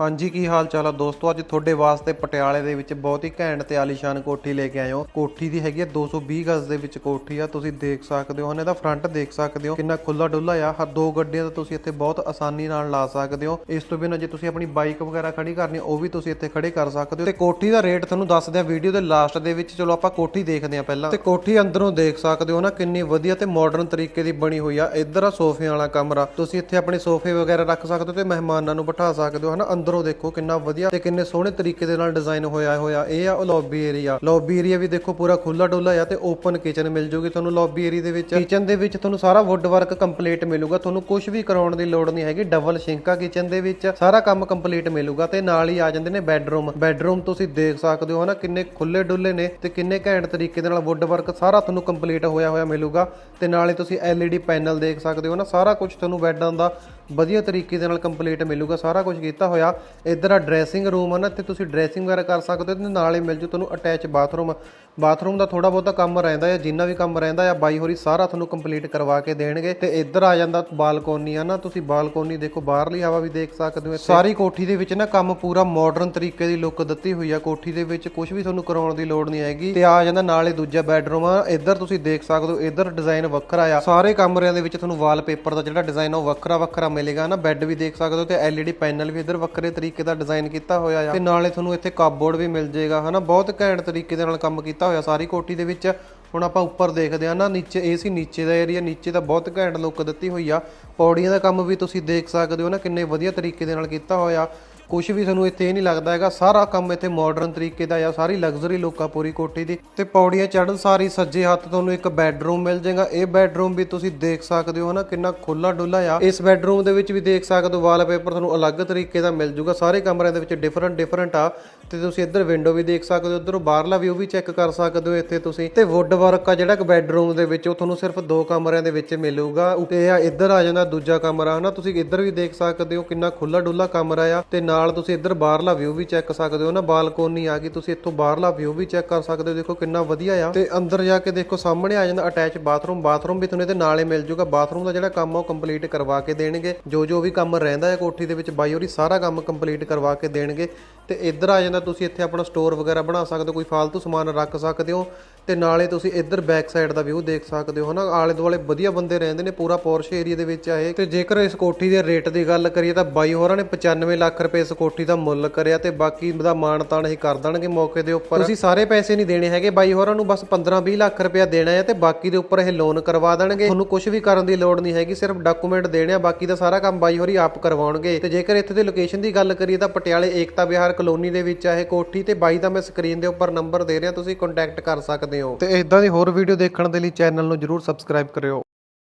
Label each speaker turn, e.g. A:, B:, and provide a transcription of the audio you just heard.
A: ਹਾਂਜੀ, ਕੀ ਹਾਲ ਚਾਲ ਆ ਦੋਸਤੋ? ਅੱਜ ਤੁਹਾਡੇ ਵਾਸਤੇ ਪਟਿਆਲੇ ਦੇ ਵਿੱਚ ਬਹੁਤ ਹੀ ਘੈਂਟ ਤੇ ਆਲੀਸ਼ਾਨ ਕੋਠੀ ਲੈ ਕੇ ਆਏ ਹਾਂ। ਕੋਠੀ ਦੀ ਹੈਗੀ ਆ 220 ਗਜ਼ ਦੇ ਵਿੱਚ ਕੋਠੀ ਆ, ਤੁਸੀਂ ਦੇਖ ਸਕਦੇ ਹੋ। ਇਹਦਾ ਫਰੰਟ ਦੇਖ ਸਕਦੇ ਹੋ, ਕਿੰਨਾ ਖੁੱਲਾ ਡੁੱਲਾ ਆ। ਹਰ ਦੋ ਗੱਡੀਆਂ ਦਾ ਤੁਸੀਂ ਇੱਥੇ ਬਹੁਤ ਆਸਾਨੀ ਨਾਲ ਲਾ ਸਕਦੇ ਹੋ। ਇਸ ਤੋਂ ਬਿਨਾਂ ਜੇ ਤੁਸੀਂ ਆਪਣੀ ਬਾਈਕ ਵਗੈਰਾ ਖੜੀ ਕਰਨੀ, ਉਹ ਵੀ ਤੁਸੀਂ ਇੱਥੇ ਖੜੇ ਕਰ ਸਕਦੇ ਹੋ। ਤੇ ਕੋਠੀ ਦਾ ਰੇਟ ਤੁਹਾਨੂੰ ਦੱਸਦੇ ਆ ਵੀਡੀਓ ਦੇ ਲਾਸਟ ਦੇ ਵਿੱਚ। ਚਲੋ ਆਪਾਂ ਕੋਠੀ ਦੇਖਦੇ ਆ ਪਹਿਲਾਂ। ਤੇ ਕੋਠੀ ਅੰਦਰੋਂ ਦੇਖ ਸਕਦੇ ਹੋ ਨਾ, ਕਿੰਨੀ ਵਧੀਆ ਤੇ ਮਾਡਰਨ ਤਰੀਕੇ ਦੀ ਬਣੀ ਹੋਈ ਆ। ਇੱਧਰ ਆ ਸੋਫਿਆਂ ਵਾਲਾ ਕਮਰਾ। ਤੁਸੀਂ ਇੱਥੇ ਆਪਣੇ ਸੋਫੇ ਵਗੈਰਾ ਰੱਖ ਸਕਦੇ ਹੋ ਤੇ ਮਹਿਮਾਨਾਂ ਨੂੰ ਬਿਠਾ ਸਕਦੇ ਹੋ, ਹਨਾ? ਅੰਦਰੋਂ ਦੇਖੋ ਕਿੰਨਾ ਵਧੀਆ ਤੇ ਕਿੰਨੇ ਸੋਹਣੇ ਤਰੀਕੇ ਦੇ ਨਾਲ ਡਿਜ਼ਾਈਨ ਹੋਇਆ ਹੋਇਆ, ਇਹ ਆ ਲੌਬੀ ਏਰੀਆ ਲੌਬੀ ਏਰੀਆ ਵੀ ਦੇਖੋ ਪੂਰਾ ਖੁੱਲਾ ਡੁੱਲਾ ਆ ਤੇ ਓਪਨ ਕਿਚਨ ਮਿਲ ਜੂਗੀ ਤੁਹਾਨੂੰ ਲੌਬੀ ਏਰੀਆ ਦੇ ਵਿੱਚ। ਕਿਚਨ ਦੇ ਵਿੱਚ ਤੁਹਾਨੂੰ ਸਾਰਾ ਵੁੱਡ ਵਰਕ ਕੰਪਲੀਟ ਮਿਲੂਗਾ, ਤੁਹਾਨੂੰ ਕੁਝ ਵੀ ਕਰਾਉਣ ਦੀ ਲੋੜ ਨਹੀਂ ਹੈਗੀ ਡਬਲ ਸ਼ਿੰਕਾ ਕਿਚਨ ਦੇ ਵਿੱਚ, ਸਾਰਾ ਕੰਮ ਕੰਪਲੀਟ ਮਿਲੂਗਾ ਤੇ ਨਾਲ ਹੀ ਆ ਜਾਂਦੇ ਨੇ ਬੈੱਡਰੂਮ ਬੈੱਡਰੂਮ ਤੁਸੀਂ ਦੇਖ ਸਕਦੇ ਹੋ ਹਨਾ ਕਿੰਨੇ ਖੁੱਲੇ ਡੁੱਲੇ ਨੇ ਤੇ ਕਿੰਨੇ ਘੈਂਟ ਤਰੀਕੇ ਦੇ ਨਾਲ ਵੁੱਡ ਵਰਕ ਸਾਰਾ ਤੁਹਾਨੂੰ ਕੰਪਲੀਟ ਹੋਇਆ ਹੋਇਆ ਮਿਲੂਗਾ ਤੇ ਨਾਲੇ ਤੁਸੀਂ LED ਪੈਨਲ ਦੇਖ ਸਕਦੇ ਹੋ ਨਾ ਸਾਰਾ ਕੁਝ ਤੁਹਾਨੂੰ ਬੈੱਡਾਂ ਦਾ ਵਧੀਆ ਤਰੀਕੇ ਦੇ ਨਾਲ ਕੰਪਲੀਟ ਮਿਲੂਗਾ, ਸਾਰਾ ਕੁਝ ਕੀਤਾ ਹੋਇਆ। ਇੱਧਰ ਆ ਡਰੈਸਿੰਗ ਰੂਮ ਹੈ ਨਾ ਤੇ ਤੁਸੀਂ ਡਰੈਸਿੰਗ ਵਗੈਰਾ ਕਰ ਸਕਦੇ ਹੋ, ਤੇ ਨਾਲ ਹੀ ਮਿਲ ਜੂ ਤੁਹਾਨੂੰ ਅਟੈਚ ਬਾਥਰੂਮ ਬਾਥਰੂਮ ਦਾ ਥੋੜਾ ਬਹੁਤਾ ਕੰਮ ਰਹਿੰਦਾ ਹੈ, ਜਿੰਨਾ ਵੀ ਕੰਮ ਰਹਿੰਦਾ ਹੈ ਬਾਈ ਹੋਰੀ ਸਾਰਾ ਤੁਹਾਨੂੰ ਕੰਪਲੀਟ ਕਰਵਾ ਕੇ ਦੇਣਗੇ। ਤੇ ਇੱਧਰ ਆ ਜਾਂਦਾ ਬਾਲਕੋਨੀ ਆ ਨਾ, ਤੁਸੀਂ ਬਾਲਕੋਨੀ ਦੇਖੋ, ਬਾਹਰਲੀ ਹਵਾ ਵੀ ਦੇਖ ਸਕਦੇ ਹੋ ਸਾਰੀ ਕੋਠੀ ਦੇ ਵਿੱਚ ਨਾ ਕੰਮ ਪੂਰਾ ਮਾਡਰਨ ਤਰੀਕੇ ਦੀ ਲੁੱਕ ਦਿੱਤੀ ਹੋਈ ਆ, ਕੋਠੀ ਦੇ ਵਿੱਚ ਕੁਝ ਵੀ ਤੁਹਾਨੂੰ ਕਰਾਉਣ ਦੀ ਲੋੜ ਨਹੀਂ ਹੈਗੀ। ਤੇ ਆ ਜਾਂਦਾ ਨਾਲ ਹੀ ਦੂਜਾ ਬੈੱਡਰੂਮ ਆ, ਇੱਧਰ ਤੁਸੀਂ ਦੇਖ ਸਕਦੇ ਹੋ, ਇੱਧਰ ਡਿਜ਼ਾਈਨ ਵੱਖਰਾ ਆ। ਸਾਰੇ ਕਮਰਿਆਂ ਦੇ ਵਿੱਚ ਤੁਹਾਨੂੰ ਵਾਲਪੇਪਰ ਦਾ ਜਿਹੜਾ ਡਿਜ਼ਾਈਨ ਉਹ ਵੱਖਰਾ ਵੱਖਰਾ ਮਿਲੇਗਾ ਨਾ ਬੈੱਡ ਵੀ ਦੇਖ ਸਕਦੇ ਹੋ ਤੇ LED ਪੈਨਲ ਵੀ ਇੱਧਰ ਵੱਖਰੇ ਤਰੀਕੇ ਦਾ ਡਿਜ਼ਾਈਨ ਕੀਤਾ ਹੋਇਆ ਆ। ਤੇ ਨਾਲੇ ਤੁਹਾਨੂੰ ਇੱਥੇ ਕਾਪਬੋਰਡ ਵੀ ਮਿਲ ਜਾਏਗਾ, ਹਨਾ? ਬਹੁਤ ਘੈਂਟ ਤਰੀਕੇ ਦੇ ਨਾਲ ਕੰਮ ਕੀਤਾ ਹੋਇਆ ਸਾਰੀ ਕੋਠੀ ਦੇ ਵਿੱਚ। ਹੁਣ ਆਪਾਂ ਉੱਪਰ ਦੇਖਦੇ ਆ ਨਾ ਨੀਚੇ, ਇਹ ਸੀ ਨੀਚੇ ਦਾ ਏਰੀਆ ਨੀਚੇ ਦਾ ਬਹੁਤ ਘੈਂਟ ਲੁੱਕ ਦਿੱਤੀ ਹੋਈ ਆ। ਪੌੜੀਆਂ ਦਾ ਕੰਮ ਵੀ ਤੁਸੀਂ ਦੇਖ ਸਕਦੇ ਹੋ ਨਾ ਕਿੰਨੇ ਵਧੀਆ ਤਰੀਕੇ ਦੇ ਨਾਲ ਕੀਤਾ ਹੋਇਆ। ਕੁਝ ਵੀ ਤੁਹਾਨੂੰ ਇੱਥੇ ਇਹ ਨਹੀਂ ਲੱਗਦਾ ਹੈਗਾ, ਸਾਰਾ ਕੰਮ ਇੱਥੇ ਮਾਡਰਨ ਤਰੀਕੇ ਦਾ ਆ, ਸਾਰੀ ਲਗਜ਼ਰੀ ਲੋਕਾਂ ਪੂਰੀ ਕੋਠੀ ਦੀ। ਤੇ ਪੌੜੀਆਂ ਚੜਨ ਸਾਰੀ ਸੱਜੇ ਹੱਥ ਤੁਹਾਨੂੰ ਇੱਕ ਬੈੱਡਰੂਮ ਮਿਲ ਜਾਏਗਾ। ਇਹ ਬੈੱਡਰੂਮ ਵੀ ਤੁਸੀਂ ਦੇਖ ਸਕਦੇ ਹੋ ਨਾ ਕਿੰਨਾ ਖੁੱਲਾ ਡੁੱਲਾ ਆ। ਇਸ ਬੈੱਡਰੂਮ ਦੇ ਵਿੱਚ ਵੀ ਦੇਖ ਸਕਦੇ ਹੋ ਵਾਲਪੇਪਰ ਤੁਹਾਨੂੰ ਅਲੱਗ ਤਰੀਕੇ ਦਾ ਮਿਲ ਜੂਗਾ ਸਾਰੇ ਕਮਰਿਆਂ ਦੇ ਵਿੱਚ ਡਿਫਰੈਂਟ ਡਿਫਰੈਂਟ ਆ। ਤੇ ਤੁਸੀਂ ਇੱਧਰ ਵਿੰਡੋ ਵੀ ਦੇਖ ਸਕਦੇ ਹੋ ਇੱਧਰੋਂ ਬਾਹਰਲਾ ਵੀ ਉਹ ਵੀ ਚੈੱਕ ਕਰ ਸਕਦੇ ਹੋ ਇੱਥੇ ਤੁਸੀਂ। ਤੇ ਵੁੱਡ ਵਰਕ ਆ, ਜਿਹੜਾ ਇੱਕ ਬੈੱਡਰੂਮ ਦੇ ਵਿੱਚ, ਉਹ ਤੁਹਾਨੂੰ ਸਿਰਫ ਦੋ ਕਮਰਿਆਂ ਦੇ ਵਿੱਚ ਮਿਲੂਗਾ। ਤੇ ਆ, ਇੱਧਰ ਆ ਜਾਂਦਾ ਦੂਜਾ ਕਮਰਾ ਹਨਾ, ਤੁਸੀਂ ਇੱਧਰ ਵੀ ਦੇਖ ਸਕਦੇ ਹੋ, ਕਿੰਨਾ ਖੁੱਲਾ ਡੁੱਲਾ ਕਮਰਾ ਆ। ਤੇ ਨਾਲ ਤੁਸੀਂ ਇੱਧਰ ਬਾਹਰਲਾ ਵਿਊ ਵੀ ਚੈੱਕ ਸਕਦੇ ਹੋ ਨਾ, ਬਾਲਕੋਨੀ ਆ ਗਈ, ਤੁਸੀਂ ਇੱਥੋਂ ਬਾਹਰਲਾ ਵਿਊ ਵੀ ਚੈੱਕ ਕਰ ਸਕਦੇ ਹੋ, ਦੇਖੋ ਕਿੰਨਾ ਵਧੀਆ ਆ। ਤੇ ਅੰਦਰ ਜਾ ਕੇ ਦੇਖੋ ਸਾਹਮਣੇ ਆ ਜਾਂਦਾ ਅਟੈਚ ਬਾਥਰੂਮ ਬਾਥਰੂਮ ਵੀ ਤੁਹਾਨੂੰ ਇਹਦੇ ਨਾਲੇ ਮਿਲ ਜੂਗਾ ਬਾਥਰੂਮ ਦਾ ਜਿਹੜਾ ਕੰਮ ਆ ਉਹ ਕੰਪਲੀਟ ਕਰਵਾ ਕੇ ਦੇਣਗੇ। ਜੋ ਜੋ ਵੀ ਕੰਮ ਰਹਿੰਦਾ ਹੈ ਕੋਠੀ ਦੇ ਵਿੱਚ, ਬਾਈ ਹੋਰੀ ਸਾਰਾ ਕੰਮ ਕੰਪਲੀਟ ਕਰਵਾ ਕੇ ਦੇਣਗੇ। ਤੇ ਇੱਧਰ ਆ ਜਾਂਦਾ ਤੁਸੀਂ ਇੱਥੇ ਆਪਣਾ ਸਟੋਰ ਵਗੈਰਾ ਬਣਾ ਸਕਦੇ ਹੋ, ਕੋਈ ਫਾਲਤੂ ਸਮਾਨ ਰੱਖ ਸਕਦੇ ਹੋ। ਤੇ ਨਾਲੇ ਤੁਸੀਂ ਇੱਧਰ ਬੈਕ ਸਾਈਡ ਦਾ ਵਿਊ ਦੇਖ ਸਕਦੇ ਹੋ ਹਨਾ, ਆਲੇ ਦੁਆਲੇ ਵਧੀਆ ਬੰਦੇ ਰਹਿੰਦੇ ਨੇ, ਪੂਰਾ ਪੋਰਸ਼ ਏਰੀਆ ਦੇ ਵਿੱਚ ਆ ਇਹ। ਤੇ ਜੇਕਰ ਇਸ ਕੋਠੀ ਦੇ ਰੇਟ ਦੀ ਗੱਲ ਕਰੀਏ ਤਾਂ ਬਾਈ ਹੋਰਾਂ ਨੇ 95 ਲੱਖ ਰੁਪਏ ਇਸ ਕੋਠੀ ਦਾ ਮੁੱਲ ਕਰਿਆ ਤੇ ਬਾਕੀ ਦਾ ਮਾਣ ਤਾਣ ਹੀ ਕਰ ਦੇਣਗੇ ਮੌਕੇ ਦੇ ਉੱਪਰ। ਤੁਸੀਂ ਸਾਰੇ ਪੈਸੇ ਨਹੀਂ ਦੇਣੇ ਹੈਗੇ ਬਾਈ ਹੋਰਾਂ ਨੂੰ, ਬਸ 15-20 ਲੱਖ ਰੁਪਇਆ ਦੇਣਾ ਹੈ ਤੇ ਬਾਕੀ ਦੇ ਉੱਪਰ ਇਹ ਲੋਨ ਕਰਵਾ ਦੇਣਗੇ। ਤੁਹਾਨੂੰ ਕੁਝ ਵੀ ਕਰਨ ਦੀ ਲੋੜ ਨਹੀਂ ਹੈਗੀ, ਸਿਰਫ ਡਾਕੂਮੈਂਟ ਦੇਣੇ ਆ, ਬਾਕੀ ਦਾ ਸਾਰਾ ਕੰਮ ਬਾਈ ਹੋਰੀ ਆਪ ਕਰਵਾਉਣਗੇ। ਤੇ ਜੇਕਰ ਇੱਥੇ ਦੇ ਲੋਕੇਸ਼ਨ ਦੀ ਗੱਲ ਕਰੀਏ ਤਾਂ ਪਟਿਆਲੇ ਏਕਤਾ ਵਿਹਾਰ ਕਲੋਨੀ ਦੇ ਵਿੱਚ ਆ ਇਹ ਕੋਠੀ ਤੇ ਬਾਈ ਦਾ ਮੈਂ ਸਕਰੀਨ ਦੇ ਉੱਪਰ ਨੰਬਰ ਦੇ ਰਿਹਾ, ਤੁਸੀਂ ਕੰਟੈਕਟ ਕਰ ਸਕਦੇ ਸਕਦੇ ਹੋ। ਤੇ ਇਦਾਂ ਦੀ ਹੋਰ ਵੀਡੀਓ ਦੇਖਣ ਦੇ ਲਈ ਚੈਨਲ ਨੂੰ ਜਰੂਰ ਸਬਸਕ੍ਰਾਈਬ ਕਰਿਓ।